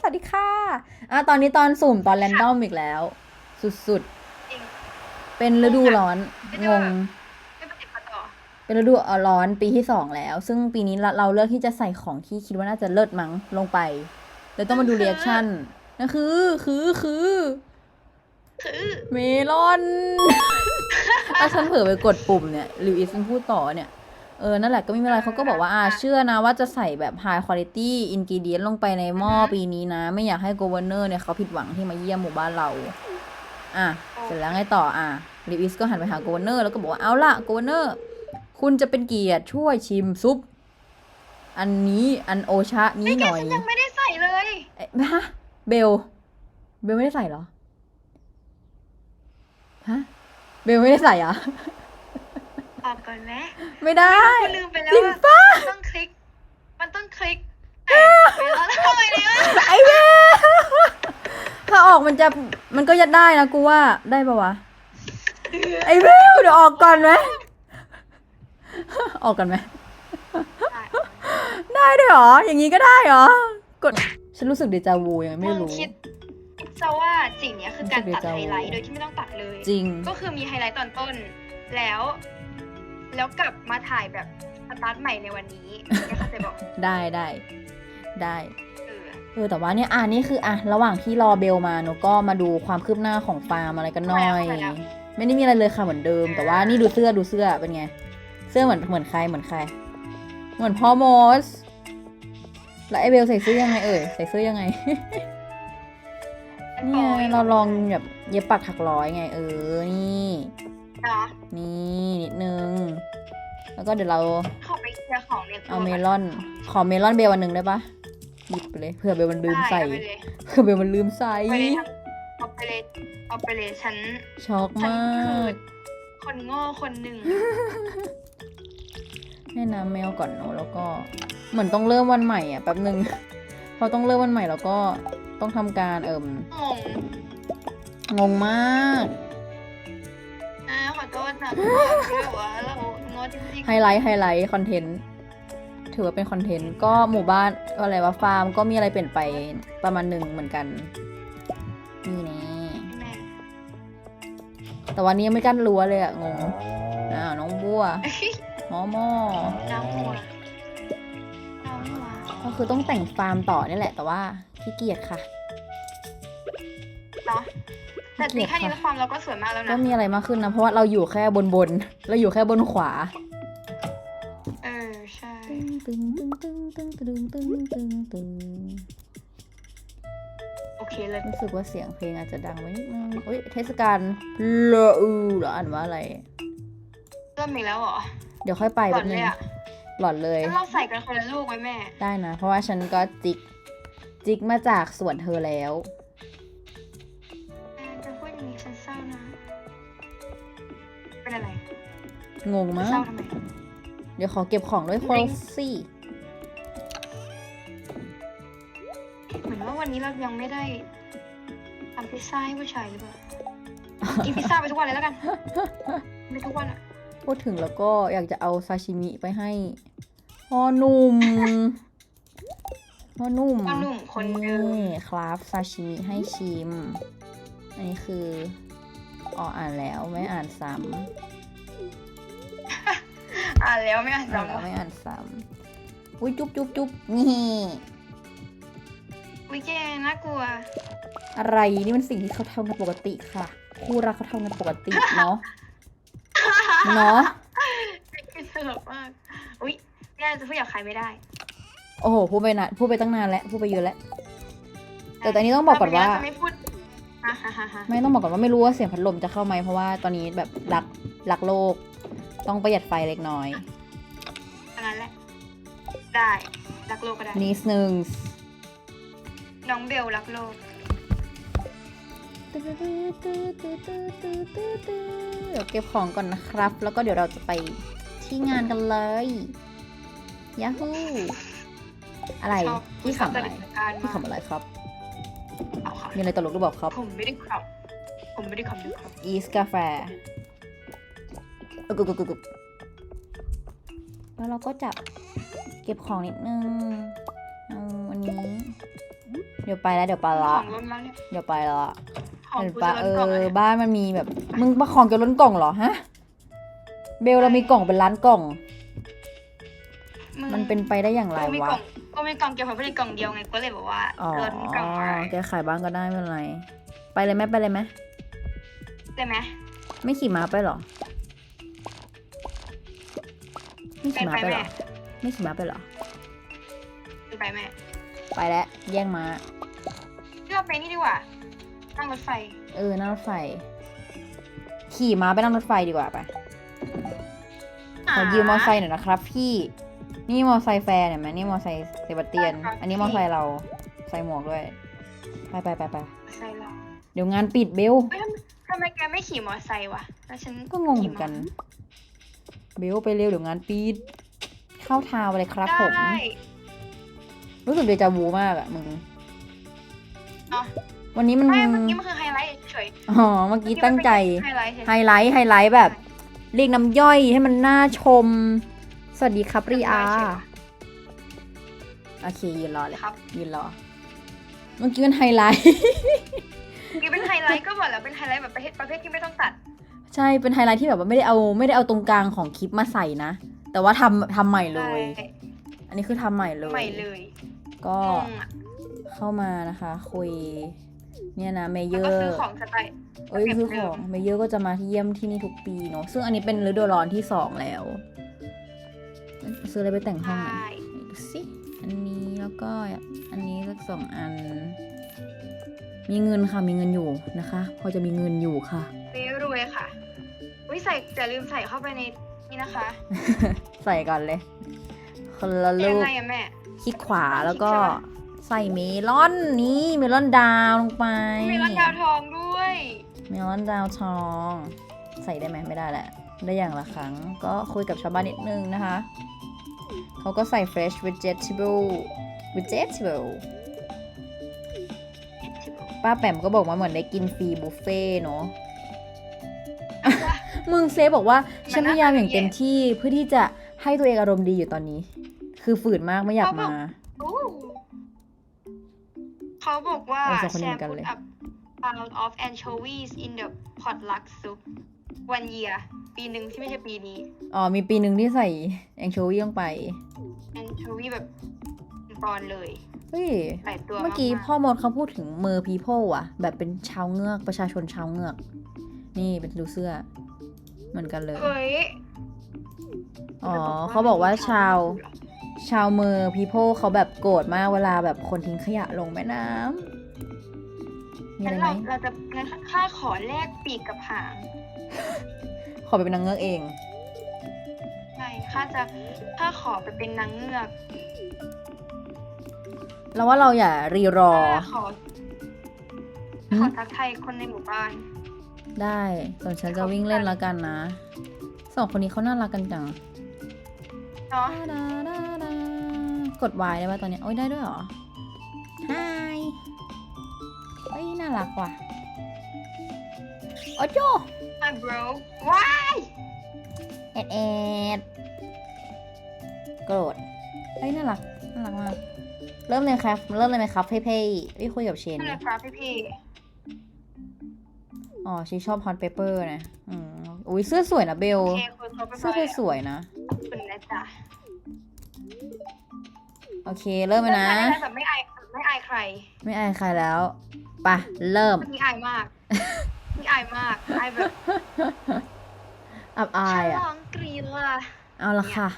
สวัสดีค่ะอะ ตอนนี้ตอนสุ่มตอนแรนดอมอีกแล้ว สุดจริงๆ เป็นฤดูร้อน งง ไม่ปฏิบัติต่อเป็นฤดูร้อนปีที่สองแล้ว ซึ่งปีนี้เราเราเลือกที่จะใส่ของที่คิดว่าน่าจะเลิศมั้งลงไปเลยต้องมาดูเรีแอคชั่นนั่นคือ คือคือคือเมลอน ถ้าฉันเผลอไปกดปุ่มเนี่ยลิวอิสมันพูดต่อเนี่ย เออ นั่นแหละก็ไม่มีอะไรเขาก็บอกว่าอ่าเชื่อนะว่าจะใส่แบบ high quality ingredient ลงไปในหม้อปีนี้นะ ไม่อยากให้ governor เนี่ยเขาผิดหวังที่มาเยี่ยมหมู่บ้านเรา อะ เสร็จแล้วไงต่ออะลิวอิสก็หันไปหา governor แล้วก็บอกว่าเอาล่ะ governor คุณจะเป็นเกียรติช่วยชิมซุป อันนี้อันโอชะนี้หน่อยฉันยังไม่ได้ใส่เลยเอ๊ะฮะเบล เบลไม่ได้ใส่เหรอฮะเบลไม่ได้ใส่เหร อออกก่อนไหมไม่ได้คุณลืมไปแล้วจริงว่าปะมันต้องคลิก มันต้องคลิกไปแล้วทำไมเนี่ยไอเบลถ้าออกมันจะมันก็ยัดได้นะกูว่าได้ปะวะ ไอเบลเดี๋ยวออกก่อนไหมออกก่อนไหม ได้ด้วยเหรอ อย่างนี้ก็ได้เหรอ กด ฉันรู้สึกเดจาวูยังไงไม่มึงรู้คิดซะว่าสิ่งเนี้ยคือการตัดรู้สึกไฮเดจาวูไลท์โดยที่ไม่ต้องตัดเลย จริง ก็คือมีไฮไลท์ตอนต้น แล้ว แล้วกลับมาถ่ายแบบสตาร์ทใหม่ในวันนี้เนี่ยเข้าใจบอกได้ได้ได้เออเออแต่ว่าเนี่ยอ่านี่คืออะระหว่างที่รอเบลมาหนูก็มาดูความคืบหน้าของฟาร์มอะไรกันหน่อย ไม่ได้มีอะไรเลยค่ะเหมือนเดิม แต่ว่านี่ดูเสื้อดูเสื้อเป็นไง เสื้อเหมือนเหมือนใครเหมือนใคร เหมือนพ่อมอสแล้วไอเบลใส่เสื้อยังไงเอ่ยใส่เสื้อยังไงเนี่ยเราลองแบบเย็บปักถักร้อยไง เออนี่ เนาะนี่นิดนึง แล้วก็เดี๋ยวเราขอไปเคลียร์ของในครัวเอาเมลอน ขอเมลอนเบลวันหนึ่งได้ปะหยิบไปเลยเผื่อเบลมันลืมใส่ได้เอาไปเลยเผื่อเบลมันลืมใส่ เอาไปเลยทั้งเอาไปเลยเอาไปเลยฉันช็อกฉันมาคือกคนโง่คนหนึ่งให้น้ำแมวก่อนเนอะแล้วก็เหมือนต้องเริ่มวันใหม่อะแป๊บหนึ่ง พอต้องเริ่มวันใหม่แล้วก็ต้องทำการเอิ่มงงงงมากอ่าขอโทษนะคือแบบว่าเราโง่จริงไฮไลท์ไฮไลท์คอนเทนต์ถือว่าเป็นคอนเทนต์ก็หมู่บ้านอะไรวะฟาร์มก็มีอะไรเปลี่ยนไปประมาณหนึ่งเหมือนกันนี่แน่ๆแม่แต่วันนี้ยังไม่กั้นรั้วเลยอะงงอ้าวน้องบัวหมอหมอน้ำหัวน้ำหัวก็คือต้องแต่งฟาร์มต่อนี่แหละ แต่ว่าขี้เกียจค่ะเนาะ แต่จริงแค่นี้ละครเราก็สวยมากแล้วก็นะมีอะไรมากขึ้นนะ เพราะว่าเราอยู่แค่บนบนๆเราอยู่แค่บนขวา เออ ใช่ ตึงตึงตึงตึงตึงตึงตึงตึงโอเคเลย รู้สึกว่าเสียงเพลงอาจจะดังไว้นิดนึงเฮ้ย เทศกาลเลอูเหรออ่านว่าอะไร เริ่มอีกแล้วเหรอ เดี๋ยวค่อยไปก่แป๊อนบนึเลงยอะหลอดเลยงั้นเราใส่กันคนละลูกไว้แม่ ได้นะ เพราะว่าฉันก็จิก จิกมาจากสวนเธอแล้ว งงจะมาเศร้ากทำไมเดี๋ยวขอเก็บของด้วยโคลซี่เหมือนว่าวันนี้เรายังไม่ได้ทำพิซซ่าให้ผู้ชายหรือเปล่ากินพิซซ่าไปทุกวันเลยแล้วกันไม่ทุกวันอะพูดถึงแล้วก็อยากจะเอาซาชิมิไปให้พ่อหนุ่มพ่อหนุ่มพ่อหนุ่มคนเดิมนี่คราฟซาชิมิให้ชิม อันนี้คืออ๋ออ่านแล้วไม่อ่านซ้ อ่านแล้วไม่อ่านำอ่านซ้ำแล้ววะไม่อ่านซ้ำอุ้ยจุ๊บจุ๊บจุ๊บนี่วิแกน่ากลัว อะไรนี่มันสิ่งที่เขาทำกันปกติค่ะ คู่รักเขาทำกันปกติเนาะเนาะคือตลกมากอุ๊ยแม่จะพูดกับใครไม่ได้ โอ้โหพูดไปนะพูดไปตั้งนานแล้วพูดไปเยอะแล้วแต่ตอนนี้ต้องบอกก่อนว่าเรจะไม่พูดฮ่าฮ่าฮ่าฮ่าไม่ต้องบอกก่อนว่าไม่รู้ว่าเสียงพัดลมจะเข้าไหมเพราะว่าตอนนี้แบบรักรักโลก ต้องประหยัดไฟเล็กน้อยอันนั้นแหละ ได้รักโลกก็ได้ นิดนึงน้องเบลรักโลก เดี๋ยวเก็บของก่อนนะครับ แล้วก็เดี๋ยวเราจะไปที่งานกันเลยยาฮูอะไรชอบพี่ขำอะไรชบจตการพี่ขำอะไรครับ เอาค่ะมีอะไรตลกหรือเปล่าครับผมไม่ได้ขำผมไม่ได้ขำด้วยครับ อีสกาแฟ แล้วเราก็จะเก็บของนิดนึงเอาอันนี้ เดี๋ยวไปแล้วเดี๋ยวไปละเดี๋ยวไปละเห็นปะเออบ้านมันมีแบบ มึงมาของจะล้นกล่องเหรอฮะ เบลเรามีกล่องเป็นล้านกล่อง มันเป็นไปได้อย่างไรวะกล่องกูมีกล่องเก็บผลผลิตกล่องเดียวไงกูเลยบอกว่าล้นกล่องมาแกขายบ้างก็ได้ไม่เป็นไรไปเลยไหมไปเลยไหมได้ไหมไม่ขี่ม้าไปหรอ ไม่ไปขี่ม้าไปไปเหรแม่อไม่ขี่ม้าไปเหรอไปแม่ไปแล้ว แย่งม้าที่เราไปนี่ดีกว่า นั่งรถไฟ เออ นั่งรถไฟ ขี่ม้าไปนั่งรถไฟดีกว่าไป ขอยืมมอไซค์หน่อยนะครับ พี่ นี่มอไซค์แฟร์เห็นไหมนี่มอไซค์เซบาสเตียนอันนี้มอไซค์เรา ใส่หมวกด้วย ไปไปไปไปใช่แล้วเดี๋ยวงานปิดเบล เฮ้ยทำไมแกไม่ขี่มอไซค์วะแล้วฉันก็งงเหมือนกัน เบลไปเร็วเดี๋ยวงานปิดเข้าทาวน์ไปเลยครับผม ได้รู้สึกเดจาวูมากอะมึงอ๋อวันนี้มันไม่เมื่อกี้มันคือไฮไลท์เฉยอ๋อเมื่อกี้ตั้งใจ ไฮไลท์เฉยไฮไลท์ไฮไลท์แบบ เรียกน้ำย่อยให้มันน่าชม สวัสดีครับรีอาโอเคยืนรอเลยครับยืนรอ เมื่อกี้มันไฮไลท์ เมื่อกี้เป็นไฮไลท์ก็บอกแล้วเป็นไฮไลท์แบบประเภทประเภทที่ไม่ต้องตัด ใช่เป็นไฮไลท์ที่แบบว่าไม่ได้เอาไม่ได้เอาตรงกลางของคลิปมาใส่นะ แต่ว่าทำทำใหม่เลยใช่อันนี้คือทำใหม่เลย ใหม่เลยก็งงอะเข้ามานะคะ คุย เนี่ยนะเมเยแล้วอก็ซื้อร์ ของสไตล์ เอ้ยเก็บซื้อเดิขมองเมเยอร์ก็จะมาที่เยี่ยมที่นี่ทุกปีเนาะซึ่งอันนี้เป็นฤดูร้อนที่สองแล้วซื้ออะไรไปแต่งห้องหน่อย ใช่ดูสิ อันนี้แล้วก็อันนี้สักสองอัน มีเงินค่ะ มีเงินอยู่นะคะ พอจะมีเงินอยู่ค่ะ ซื้อรวยค่ะ วิใส่อย่าลืมใส่เข้าไปในนี่นะคะ ใส่ก่อนเลย คนละยัลูงกไงอะแม่ คลิกขวาแล้วก็คลิกใช่ไหมใส่เมลอนนี่เมลอนดาวลงไป มีร้านดาวทองด้วย เมลอนดาวทอง ใส่ได้ไหมไม่ได้แหละ ได้อย่างละครั้งก็คุยกับชาวบ้านนิดนึงนะคะ เขาก็ใส่ fresh vegetable vegetable ป้าแปมก็บอกว่าเหมือนได้กินฟรีบุฟเฟ่ต์เนาะ มึงเซฟบอกว่าฉันพยายามอย่างเต็มที่เพื่อที่จะให้ตัวเองอารมณ์ดีอยู่ตอนนี้ คือฝืนมากไม่อยากมาอู้เขาบอกว่าเออสองคนนี้เหมืแชอนร์กัน put เลย up pound of anchovies in the potluck soup one year ปีหนึ่งที่ไม่ใช่ปีนี้ อ๋อ มีปีหนึ่งที่ใส่แองโชวีลงไป anchovy แบบปอนเลย เฮ้ยหลายตัวเมื่อกี้าพ่อมดเขาพูดถึงเมอร์พีโพอะแบบเป็นชาวเงือกประชาชนชาวเงือก นี่เป็นดูเสื้อ เหมือนกันเลย เฮ้ยอ๋อเขาบอกว่าชาว ชาวเมอร์พีโพเขาแบบโกรธมากเวลาแบบคนทิ้งขยะลงแม่น้ำมีอะงั้ไรนไหมเราเราจะงั้นค่าขอแลกปีกกับหาง ขอไปเป็นนางเงือกเอง ใช่ค่าจะค่าขอไปเป็นนางเงือกแล้วว่าเราอย่ารีรอค่าขอหึขอทักทายคนในหมู่บ้าน ได้ส่วนฉันจะวิ่งเล่นแล้วกันนะ สองคนนี้เขาน่ารักกันจังเนาะดาดาดากด Y ได้ป่ะตอนเนี้ยโอ้ยได้ด้วยเหรอ Hi เฮ้ยน่ารักว่ะโอ้โจ Hi bro ว้ายแอดแอดโกรธเฮ้ยน่ารัก น่ารักมาก เริ่มเลยครับ เริ่มเลยไหมครับเพ่เพ่พี่คุยกับเชน นั่นดิแหละครับพี่พี่ อ๋อชีชอบฮอตเปเปอร์นะอืมอุ้ยเสื้อสวยนะเบล โอเคคุยเขาไปเสื้อเธอสวยนะ คุณนะจ๊ะโอเค เริ่มเลยนะเริ่มแบบไม่อายไม่อายใครไม่อายใครแล้วไปะเริ่ม มีอายมาก มีอายมากอายแบบอับอายฉอะลองกรีล่ะเอาละค่ะ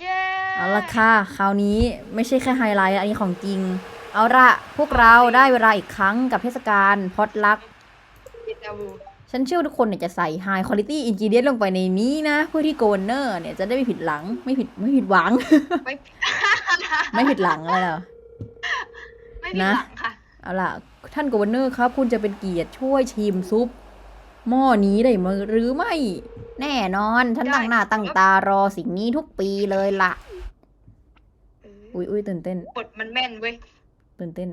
เย้เอาละค่ะ คราวนี้ไม่ใช่แค่ไฮไลท์อันนี้ของจริง เอาละพวกเราได้เวลาอีกครั้งกับเทศกาลพอดลัก เดจาวูฉันเชื่อว่าทุกคนเนี่ยจะใส่ High Quality Ingredient ลงไปในนี้นะ เพื่อที่โกนเนอร์เนี่ยจะได้ไม่ผิดหลังไม่ผิดไม่ผิดหวัง ไม่ไม่ผิดหลังอะไรหรอไม่มีนะหลังค่ะเอาล่ะ ท่านโกวเนอร์ครับ คุณจะเป็นเกียรติช่วยชิมซุป หม้อนี้ได้ไหมหรือไม่ แน่นอนท่านตั้งหน้าตั้งตารอสิ่งนี้ทุกปีเลยล่ะ อุ้ยอุ้ยตื่นเต้นกดมันแม่นเว้ยตื่นเต้น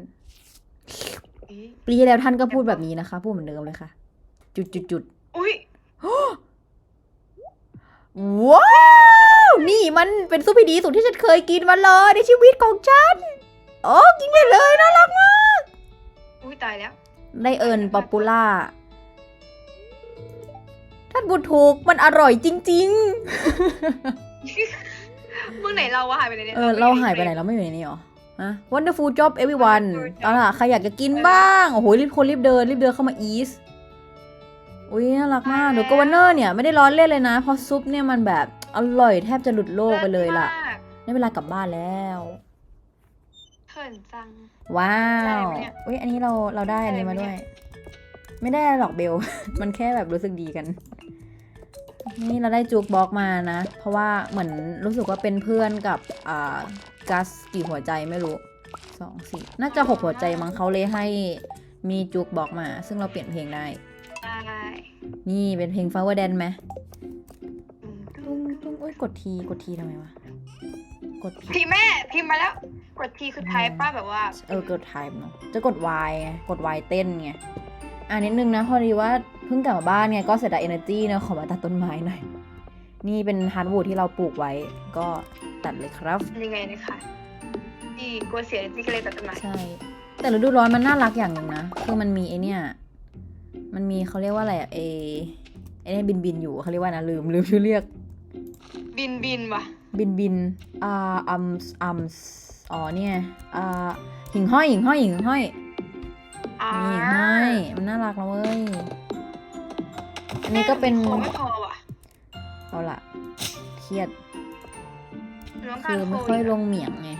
เอ๊ะปีที่แล้วท่านก็พูดแบบนี้นะคะ พูดเหมือนเดิมเลยค่ะ จุดจุดจุดอุ้ยว้าวนี่มันเป็นซุปที่ดีสุดที่ฉันเคยกินมาเลยในชีวิตของฉันโอ้แล้วได้เอิญป๊อปปูล่าท่านบุตรถูกมันอร่อยจริงเมื่อไหนเราอะหายไปไหนเนี่ยๆเออเราหายไปไหนเราไม่อยู่ในนี้หรอฮะ Wonderful job everyone ตอนน่ะใครอยากจะกินบ้าง โอ้โหรีบคนรีบเดินรีบเดินเข้ามาอีส อุ้ยน่ารักมากเดี๋ยวกวันเนอร์เนี่ยไม่ได้ร้อนเล่นเลยนะ เพราะซุปเนี่ยมันแบบอร่อยแทบจะหลุดโลกไปเลยล่ะมากได้เวลากลับบ้านแล้วเขินจัง ว้าได้วไหมเนี่ยอุ้ยอันนี้เราเราได้อันนี้มาได้ด้ไหมวยเนี่ยไม่ได้หรอกเบล มันแค่แบบรู้สึกดีกัน นี่เราได้จูกบ็อกมานะ เพราะว่าเหมือนรู้สึกว่าเป็นเพื่อนกับอ่ากัสกี่หัวใจไม่รู้สองสี่น่าจะหกหัวใจมั้งเขาเลยให้มีจูกบ็อกมา ซึ่งเราเปลี่ยนเพลงได้ได้ นี่เป็นเพลง Flower Dance ไหมอืมตุ้งตุ้งอุ้ยกดทีกดทีทำไมวะ กดผิดพี่แม่พิมพ์มาแล้ว กดทีคือไทป์ป้าแบบว่าเออกดไทม์เนาะจะกด Y ไงกด Y เต้นไงอ่านิดนึงนะพอดีว่าเพิ่งกลับมาบ้านไงก็เสียดาย energy นะขอมาตัดต้นไม้หน่อย นี่เป็นฮาร์ดวูดที่เราปลูกไว้ก็ตัดเลยครับ ยังไงนะคะที่กลัวเสียที่ก็เลยตัดต้นไม้ใช่ แต่ฤดูร้อนมันน่ารักอย่างหนึ่งนะ คือมันมีไอเนี่ย มันมีเขาเรียกว่าอะไรอะเอไอเนี่ยบินบินอยู่เขาเรียกว่านะลืมลืมชื่อเรียก บินบินว่ะบินบินอ่าอัมส์อัมส์อ๋อเนี่ยอ่าหิ่งห้อยหิ่งห้อยหิ่งห้อยอ่านี่ให้มันน่ารักนะเว้ยอันนี้ก็เป็นโคไม่พอว่ะเอาละเครียดหนูต้องคืการอโคไม่ค่อยลงเหมียงไง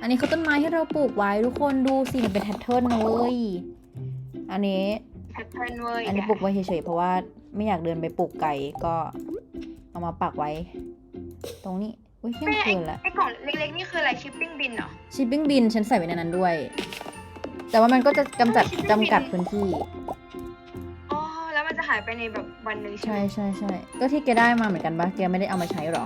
อันนี้คือต้นไม้ที่เราปลูกไว้ทุกคนดูสิมันเป็นแพทเทิร์นนะเว้ย อันนี้แพทเทิร์นเว้ยอันนี้ปลูกไว้เฉยๆเพราะว่าไม่อยากเดินไปปลูกไก่ก็เอามาปักไว้ ตรงนี้อุ้ยเที่ยงแม่ไอ้คืนละไอ้กล่องเล็กๆนี่คืออะไรชิปปิ้งบินเหรอชิปปิ้งบินฉันใส่ไว้ในนั้นด้วย แต่ว่ามันก็จะกำจัด shipping bin จำกัดพื้นที่อ๋อแล้วมันจะหายไปในแบบวันหนึ่งใช่ใช่ไหมใช่ใช่ก็ที่แกได้มาเหมือนกันปะแกไม่ได้เอามาใช้หรอ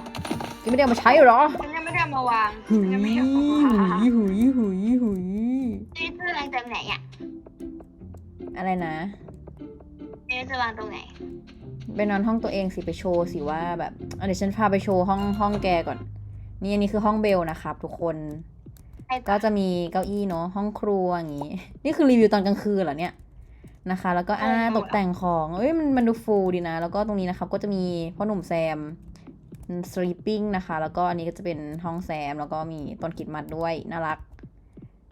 แกไม่ได้เอามาใช้หรอฉันยังไม่ได้เอามาวางหุฉันยยังไม่หุได้เอามาวางยหุยหุยหุยนี่จะวางตรงไหนอะ อะไรนะนี่จะวางตรงไหน ไปนอนห้องตัวเองสิไปโชว์สิว่าแบบเอาเดี๋ยวฉันพาไปโชว์ห้องห้องแกก่อน นี่อันนี้คือห้องเบลนะครับทุกคนไอ้ก็จะมีเก้าอี้เนาะห้องครัวอย่างงี้ นี่คือรีวิวตอนกลางคืนเหรอเนี่ยนะคะ แล้วก็อ่าตกแต่งของเอ้ยมันมันดูฟูลดีนะ แล้วก็ตรงนี้นะครับก็จะมีพ่อหนุ่มแซม sleeping นะคะ แล้วก็อันนี้ก็จะเป็นห้องแซม แล้วก็มีต้นคริดมัดด้วย น่ารัก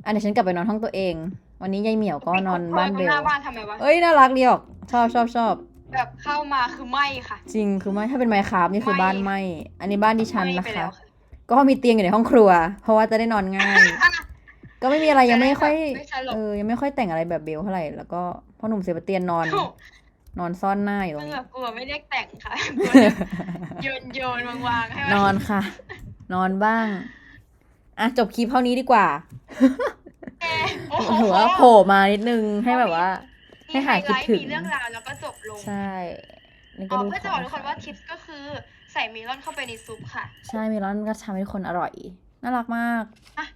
อันเดี๋ยวฉันกลับไปนอนห้องตัวเอง วันนี้ยายเหมียวก็นอนบ้านเบหลน้าบ้านทำไมวะเอ้ยน่ารักดีออกชอบชอบชอบแบบเข้ามาคือไหมค่ะ จริงคือไม่ถ้าเป็นไมค์ครับนี่คือไหม้บ้านไหมอันนี้บ้านดิฉันไหม้นะไปคะแล้วค่ะก็มีเตียงอยู่ในห้องครัว เพราะว่าจะได้นอนง่าย ก็ไม่มีอะไรยังไม่ค่อยไม่สลบเออยังไม่ค่อยแต่งอะไรแบบเบลเท่าไหร่แล้วก็พ่อหนุ่มเซบาสเตียนนอนโอ้นอนซ่อนหน้าอยู่ตรงเมื่นี้อกูไม่ได้แต่งค่ะโยนโยนวางวางๆให้นอนค่ะ นอนบ้างอะจบคลิปเท่านี้ดีกว่า แกโอ้โอ้โหโหว่าโผล่มานิดนึงให้แบบว่า ให้หายคิดถึง มีเรื่องราวแล้วก็จบลงใช่นี่ก็อ๋อดูเพื่อจะบอกทุกคนว่าทิปส์ก็คือใส่เมลอนเข้าไปในซุปค่ะ ใช่เมลอนก็ทำให้ทุกคนอร่อย น่ารักมาก อะ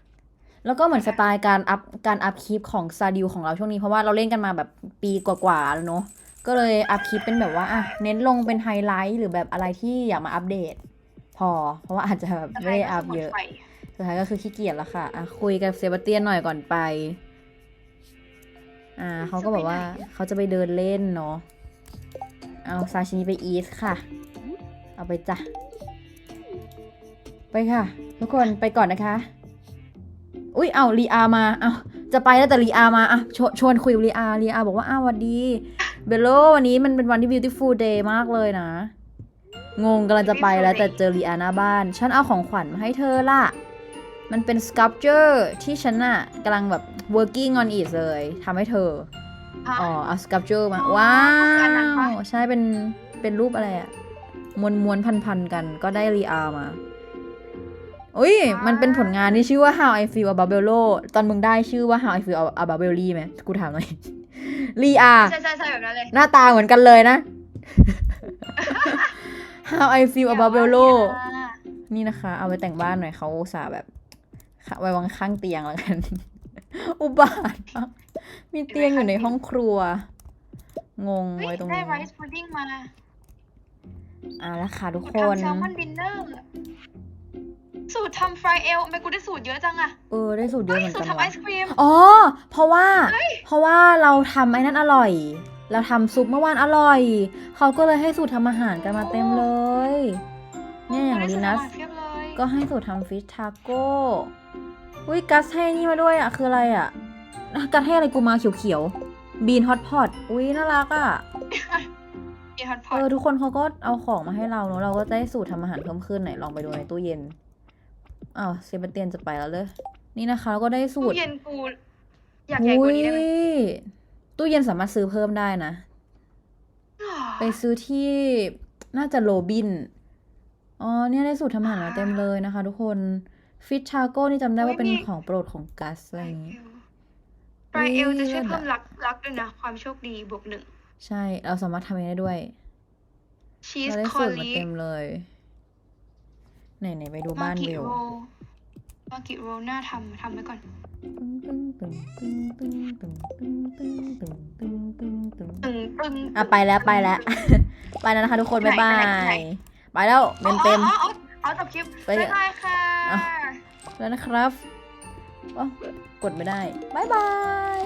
แล้วก็เหมือนสไตล์การอัพการอัพคลิปของซาดิวของเราช่วงนี้เพราะว่าเราเล่นกันมาแบบปีกว่าๆแล้วเนาะก็เลยอัพคลิปเป็นแบบว่าอะเน้นลงเป็นไฮไลท์หรือแบบอะไรที่อยากมาอัปเดต พอ เพราะว่าอาจจะแบบไม่ได้อัพเยอะไปสุดท้ายก็คือขี้เกียจแล้วค่ะอะ คุยกับเซบาสเตียนหน่อยก่อนไป อ่าเขาก็บอกว่าเขาจะไปเดินเล่นเนาะ เอาซาชิมิไปอีสค่ะ เอาไปจ้ะ ไปค่ะ ทุกคนไปก่อนนะคะ อุ้ยเอาลีอามา เอาจะไปแล้วแต่ลีอามาอะชวชวนคุยกับลีอาลีอาบอกว่าอ้าวสวัสดี เบลโลวันนี้มันเป็นวันที่ beautiful day มากเลยนะ งงกำลังจะไปแล้วแต่เจอลีอาหน้าบ้าน ฉันเอาของขวัญมาให้เธอล่ะ มันเป็น sculpture ที่ฉันน่ะกำลังแบบ working on it เลยทำให้เธอ อ๋อเอา sculpture มาอ๋อว้าอันนั้นปะวใช่เป็นเป็นรูปอะไรอะมวนมวนพันพันๆกันก็ได้รีอามาอุ้ย มันเป็นผลงานที่ชื่อว่า How I Feel About Bello ตอนมึงได้ชื่อว่า How I Feel About Belly ไหมกูถามหน่อยรีอาใช่ใช่ใช่แบบนั้นเลย หน้าตาเหมือนกันเลยนะ How I Feel About Bello นี่นะคะ เอาไปแต่งบ้านหน่อยเขาอุตส่าห์แบบ ค่ะไว้วางข้างเตียงแล้วกัน อุบาทมากมีเตียงอยู่ในห้องครัว งงเฮ้ไว้ยตรงได้นี้ไรซ์พุดดิ้งมาอะแล้วค่ะทุกคนทำแซลมอนดินเนอร์สูตรทำฟรายเอลทำไมกูได้สูตรเยอะจังอะเออได้สูตรเยอะเฮ้ยเหมือนสูตกัรนทำไอว่ะศครีมอ๋อเพราะว่า เพราะว่าเราทำไอ้นั่นอร่อย เราทำซุปเมื่อวานอร่อย เขาก็เลยให้สูตรทำอาหารกันมาเต็มเลย เนี่ยอย่างได้ลิสูตรนัสทำอาหารเพียบเลยก็ให้สูตรทำฟิชทาโก้ อุ้ยกัสให้นี่มาด้วยอะ คืออะไรอะ กัสให้อะไรกูมาเขียวๆ บีนฮอตพอต อุ้ยน่ารักอะเอฮอตพอเอตอทุกคนเขาก็เอาของมาให้เราเนอะเราก็จะได้สูตรทำอาหารเพิ่มขึ้นไหนลองไปดูในตู้เย็น อ้าวเซบาสเตียนจะไปแล้วเลยนี่นะคะเราก็ได้สูตู้ตรเย็นกูอยากใหญ่กว่านี้ได้ไหมอุ๊ยตู้เย็นสามารถซื้อเพิ่มได้นะ ไปซื้อที่น่าจะโรบิน อ๋อเนี่ยได้สูตรทำอาหารมาเต็มเลยนะคะทุกคน ฟิชชาโก้นี่จำได้ว่าเป็นของโปรดของกัสอะไรอย่างนี้ฟรายเอลจะช่วยเลิศอะเพิ่มรักรักด้วยนะ ความโชคดีบวกหนึ่ง ใช่ เราสามารถทำเองได้ด้วย ชีสเราได้คอสูตรมาลีเต็มเลย ไหนไหนไปดูบ้านกิเบลโรมากิโรน่าทำทำไว้ก่อน ตึ้งตึ้งตึ้งตึ้งตึ้งตึ้งตึ้งตึ้งตึ้งตึ้งตึ้งตึ้งตึงตึงอะไปแล้วไปแล้ว ไปแล้วนะคะทุกคนไหนบ๊ายบาไปไหนไปไหนยไปแล้วเต็มเต็ม อ๋ออ๋ออ๋อ เอาจบคลิปไปเถบ๊าอะ ยบายค่ะเอา แล้วนะครับอ๋อกดไม่ได้บ๊ายบาย